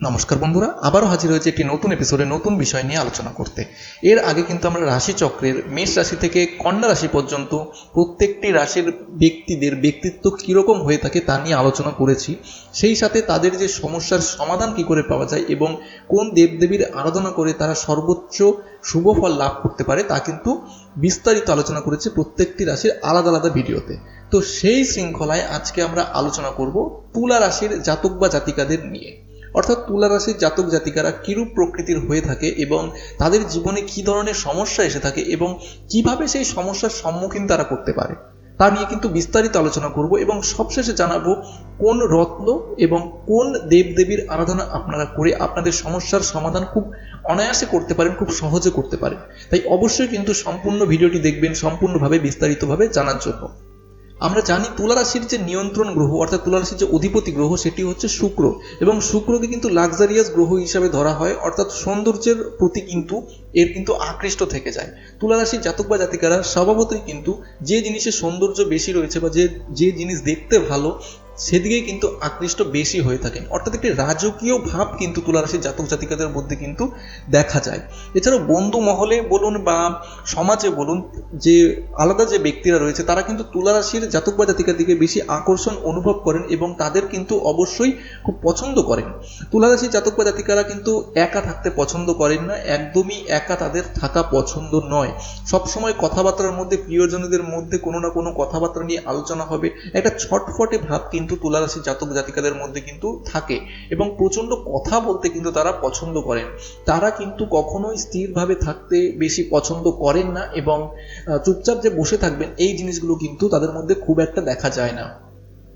নমস্কার বন্ধুরা, আবারও হাজির হয়েছে একটি নতুন এপিসোডে নতুন বিষয় নিয়ে আলোচনা করতে। এর আগে কিন্তু আমরা রাশিচক্রের মেষ রাশি থেকে কন্যা রাশি পর্যন্ত প্রত্যেকটি রাশির ব্যক্তিদের ব্যক্তিত্ব কীরকম হয়ে থাকে তা নিয়ে আলোচনা করেছি। সেই সাথে তাদের যে সমস্যার সমাধান কি করে পাওয়া যায় এবং কোন দেবদেবীর আরাধনা করে তারা সর্বোচ্চ শুভ ফল লাভ করতে পারে তা কিন্তু বিস্তারিত আলোচনা করেছে প্রত্যেকটি রাশির আলাদা আলাদা ভিডিওতে। তো সেই শৃঙ্খলায় আজকে আমরা আলোচনা করব তুলা রাশির জাতক বা জাতিকাদের নিয়ে। অর্থাৎ তুলা রাশির জাতক জাতিকারা কিরূপ প্রকৃতির হয়ে থাকে এবং তাদের জীবনে কি ধরনের সমস্যা এসে থাকে এবং কীভাবে সেই সমস্যার সম্মুখীন তারা করতে পারে, তা নিয়ে কিন্তু বিস্তারিত আলোচনা করব এবং সবশেষে জানাব কোন রত্ন এবং কোন দেবদেবীর আরাধনা আপনারা করে আপনাদের সমস্যার সমাধান খুব অনায়াসে করতে পারেন, খুব সহজে করতে পারেন। তাই অবশ্যই কিন্তু সম্পূর্ণ ভিডিওটি দেখবেন, সম্পূর্ণভাবে বিস্তারিতভাবে জানার জন্য। আমরা জানি তুলারাশির যে নিয়ন্ত্রণ গ্রহ, অর্থাৎ তুলা রাশির যে অধিপতি গ্রহ, সেটি হচ্ছে শুক্র। এবং শুক্রকে কিন্তু লাক্সারিয়াস গ্রহ হিসাবে ধরা হয়, অর্থাৎ সৌন্দর্যের প্রতি কিন্তু এর কিন্তু আকৃষ্ট থেকে যায়। তুলারাশির জাতক বা জাতিকারা স্বভাবতই কিন্তু যে জিনিসের সৌন্দর্য বেশি রয়েছে বা যে যে জিনিস দেখতে ভালো সেদিকেই কিন্তু আকৃষ্ট বেশি হয়ে থাকেন। অর্থাৎ একটি রাজকীয় ভাব কিন্তু তুলা রাশির জাতক জাতিকাদের মধ্যে কিন্তু দেখা যায়। এছাড়াও বন্ধু মহলে বলুন বা সমাজে বলুন, যে আলাদা যে ব্যক্তিরা রয়েছে, তারা কিন্তু তুলা রাশির জাতক বা জাতিকার দিকে বেশি আকর্ষণ অনুভব করেন এবং তাদের কিন্তু অবশ্যই খুব পছন্দ করেন। তুলারাশির জাতক বা জাতিকারা কিন্তু একা থাকতে পছন্দ করেন না, একদমই একা তাদের থাকা পছন্দ নয়। সবসময় কথাবার্তার মধ্যে, প্রিয়জনদের মধ্যে কোনো না কোনো কথাবার্তা নিয়ে আলোচনা হবে। একটা ছটফটে ভাব কিন্তু তুলা রাশির জাতক জাতিকাদের মধ্যে কিন্তু থাকে এবং প্রচণ্ড কথা বলতে কিন্তু তারা পছন্দ করেন। তারা কিন্তু কখনোই স্থিরভাবে থাকতে বেশি পছন্দ করেন না এবং চুপচাপ যে বসে থাকবেন, এই জিনিসগুলো কিন্তু তাদের মধ্যে খুব একটা দেখা যায় না।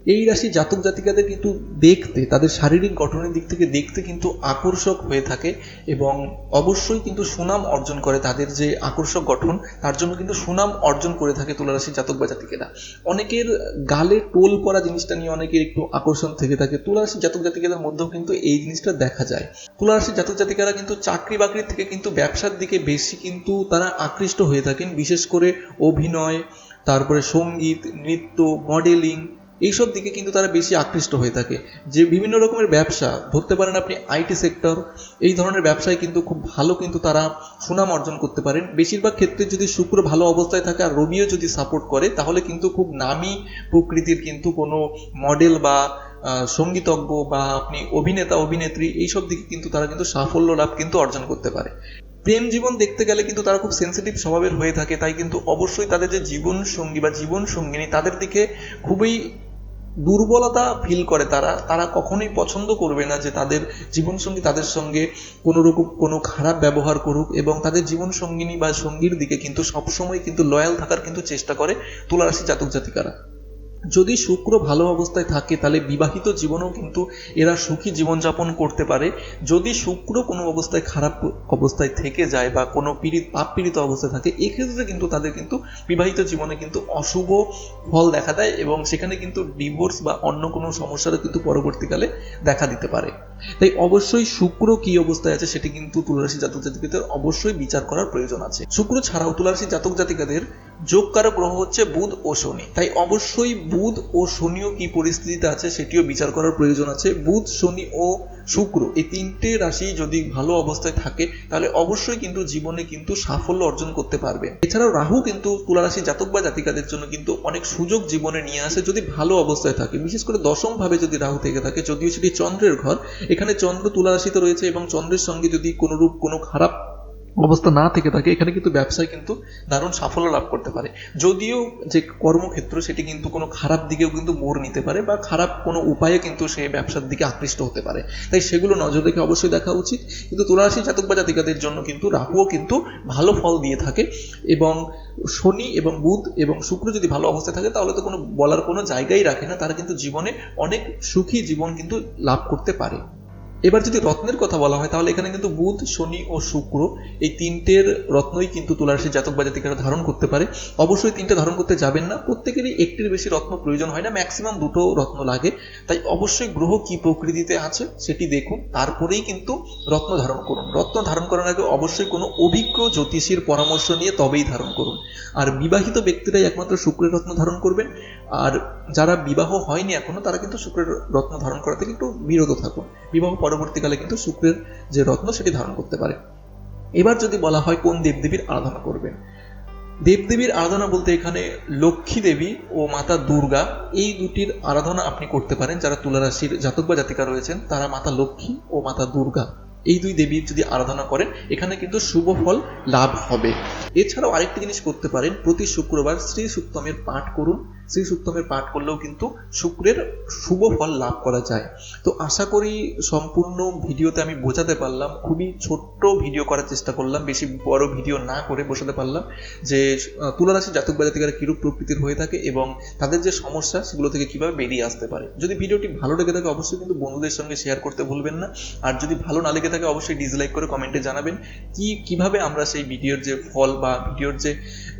এই রাশি জাতক জাতিকাদের কিন্তু দেখতে, তাদের শারীরিক গঠনের দিক থেকে দেখতে কিন্তু আকর্ষক হয়ে থাকে এবং অবশ্যই কিন্তু সুনাম অর্জন করে তাদের যে আকর্ষক গঠন, তার জন্য কিন্তু সুনাম অর্জন করে থাকে তুলা রাশির জাতক বা জাতিকেরা। অনেকের গালে টোল পরা জিনিসটা নিয়ে অনেকের একটু আকর্ষণ থেকে থাকে তুলা রাশির জাতক জাতিকাদের মধ্যেও কিন্তু এই জিনিসটা দেখা যায়। তুলা রাশির জাতক জাতিকারা কিন্তু চাকরি বাকরির থেকে কিন্তু ব্যবসার দিকে বেশি কিন্তু তারা আকৃষ্ট হয়ে থাকেন, বিশেষ করে অভিনয়, তারপরে সংগীত, নৃত্য মডেলিং এইসব দিকে কিন্তু তারা বেশি আকৃষ্ট হয়ে থাকে। যে বিভিন্ন রকমের ব্যবসা, ধরতে পারেন আপনি আইটি সেক্টর, এই ধরনের ব্যবসায় কিন্তু খুব ভালো কিন্তু তারা সুনাম অর্জন করতে পারেন। বেশিরভাগ ক্ষেত্রে যদি শুক্র ভালো অবস্থায় থাকে আর রবিও যদি সাপোর্ট করে, তাহলে কিন্তু খুব নামি প্রকৃতির কিন্তু কোনো মডেল বা সঙ্গীতজ্ঞ বা আপনি অভিনেতা, অভিনেত্রী, এইসব দিকে কিন্তু তারা কিন্তু সাফল্য লাভ কিন্তু অর্জন করতে পারে। প্রেম জীবন দেখতে গেলে কিন্তু তারা খুব সেন্সিটিভ স্বভাবের হয়ে থাকে, তাই কিন্তু অবশ্যই তাদের যে জীবন সঙ্গী বা জীবন সঙ্গিনী তাদের দিকে খুবই দুর্বলতা ফিল করে। তারা তারা কখনোই পছন্দ করবে না যে তাদের জীবনসঙ্গী তাদের সঙ্গে কোনো রকম কোনো খারাপ ব্যবহার করুক এবং তাদের জীবনসঙ্গিনী বা সঙ্গীর দিকে কিন্তু সবসময় কিন্তু লয়াল থাকার কিন্তু চেষ্টা করে তুলারাশি জাতক জাতিকারা। যদি শুক্র ভালো অবস্থায় থাকে, তাহলে বিবাহিত জীবনেও কিন্তু এরা সুখী জীবনযাপন করতে পারে। যদি শুক্র কোনো অবস্থায় খারাপ অবস্থায় থেকে যায় বা কোনো পীড়িত, পাপ পীড়িত অবস্থায় থাকে, এক্ষেত্রে কিন্তু তাদের কিন্তু বিবাহিত জীবনে কিন্তু অশুভ ফল দেখা দেয় এবং সেখানে কিন্তু ডিভোর্স বা অন্য কোনো সমস্যারও কিন্তু পরবর্তীকালে দেখা দিতে পারে। তাই অবশ্যই শুক্র কি অবস্থায় আছে সেটি কিন্তু তুলারাশি জাতক জাতিকাদের অবশ্যই বিচার করার প্রয়োজন আছে। শুক্র ছাড়াও তুলারাশি জাতক জাতিকাদের যোগকারক গ্রহ হচ্ছে বুধ ও শনি। তাই অবশ্যই বুধ ও শনিও কি পরিস্থিতিতে আছে সেটিও বিচার করার প্রয়োজন আছে। বুধ, শনি ও শুক্র, এই তিনটে রাশি যদি ভালো অবস্থায় থাকে, তাহলে অবশ্যই কিন্তু জীবনে কিন্তু সাফল্য অর্জন করতে পারবে। এছাড়াও রাহু কিন্তু তুলা রাশি জাতক বা জাতিকাদের জন্য কিন্তু অনেক সুযোগ জীবনে নিয়ে আসে যদি ভালো অবস্থায় থাকে। বিশেষ করে দশম ভাবে যদি রাহু থেকে থাকে, যদিও সেটি চন্দ্রের ঘর, এখানে চন্দ্র তুলা রাশিতে রয়েছে এবং চন্দ্রের সঙ্গে যদি কোনো রূপ কোনো খারাপ অবস্থা না থেকে থাকে, এখানে কিন্তু ব্যবসায় কিন্তু দারুণ সাফল্য লাভ করতে পারে। যদিও যে কর্মক্ষেত্র, সেটি কিন্তু কোনো খারাপ দিকেও কিন্তু মোড় নিতে পারে বা খারাপ কোনো উপায়ে কিন্তু সে ব্যবসার দিকে আকৃষ্ট হতে পারে। তাই সেগুলো নজর রেখে অবশ্যই দেখা উচিত। কিন্তু তুলারাশি জাতক বা জাতিকাদের জন্য কিন্তু রাহুও কিন্তু ভালো ফল দিয়ে থাকে এবং শনি এবং বুধ এবং শুক্র যদি ভালো অবস্থায় থাকে, তাহলে তো কোনো বলার কোনো জায়গাই রাখে না। তারা কিন্তু জীবনে অনেক সুখী জীবন কিন্তু লাভ করতে পারে। এবার যদি রত্নের কথা বলা হয়, তাহলে এখানে কিন্তু বুধ, শনি ও শুক্র এই তিনটের রত্নই কিন্তু তুলারাশি জাতক বা জাতিকারা ধারণ করতে পারে। অবশ্যই তিনটে ধারণ করতে যাবেন না। প্রত্যেকেরই একটির বেশি রত্ন প্রয়োজন হয় না ম্যাক্সিমাম দুটো রত্ন লাগে। তাই অবশ্যই গ্রহ কি প্রকৃতিতে আছে সেটি দেখুন, তারপরেই কিন্তু রত্ন ধারণ করুন। রত্ন ধারণ করার আগে অবশ্যই কোনো অভিজ্ঞ জ্যোতিষীর পরামর্শ নিয়ে তবেই ধারণ করুন। আর বিবাহিত ব্যক্তিরাই একমাত্র শুক্রের রত্ন ধারণ করবেন। আর যারা বিবাহ হয়নি এখনও, তারা কিন্তু শুক্রের রত্ন ধারণ করা থেকে একটু বিরত থাকুন। বিবাহ পরবর্তীকালে কিন্তু শুক্রের যে রত্ন সেটি ধারণ করতে পারে। এবার যদি বলা হয় কোন দেবদেবীর আরাধনা করবেন? দেবদেবীর আরাধনা বলতে এখানে লক্ষ্মী দেবী ও মাতা দুর্গা এই দুটির আরাধনা আপনি করতে পারেন। যারা তুলারাশির জাতক বা জাতিকা রয়েছেন, তারা মাতা লক্ষ্মী ও মাতা দুর্গা। এই দুই দেবীর যদি আরাধনা করেন এখানে কিন্তু শুভ ফল লাভ হবে। এছাড়াও আরেকটি জিনিস করতে পারেন প্রতি শুক্রবার শ্রী সুক্তমের পাঠ করুন। শ্রী সুক্তমের পাঠ করলেও কিন্তু শুক্রের শুভ ফল লাভ করা যায়। তো আশা করি সম্পূর্ণ ভিডিওতে আমি বোঝাতে পারলাম খুবই ছোট্ট ভিডিও করার চেষ্টা করলাম বেশি বড় ভিডিও না করে বোঝাতে পারলাম যে আহ, তুলা রাশির জাতক বা জাতিকারা কিরূপ প্রকৃতির হয়ে থাকে এবং তাদের যে সমস্যা সেগুলো থেকে কীভাবে বেরিয়ে আসতে পারে। যদি ভিডিওটি ভালো লেগে থাকে অবশ্যই কিন্তু বন্ধুদের সঙ্গে শেয়ার করতে ভুলবেন না। আর যদি ভালো না লেগে থাকে, অবশ্যই ডিসলাইক করে কমেন্টে জানাবেন কি, কীভাবে আমরা সেই ভিডিওর যে ফল বা ভিডিওর যে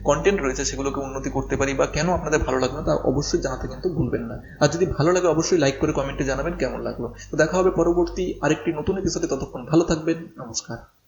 কন্টেন্ট রয়েছে সেগুলোকে উন্নতি করতে পারি বা কেন আপনাদের ভালো লাগল তা অবশ্যই জানাতে কিন্তু ভুলবেন না। আর যদি ভালো লাগে, অবশ্যই লাইক করে কমেন্টে জানাবেন কেমন লাগল। তো দেখা হবে পরবর্তী আরেকটি নতুন এপিসোডে ততক্ষণ ভালো থাকবেন, নমস্কার।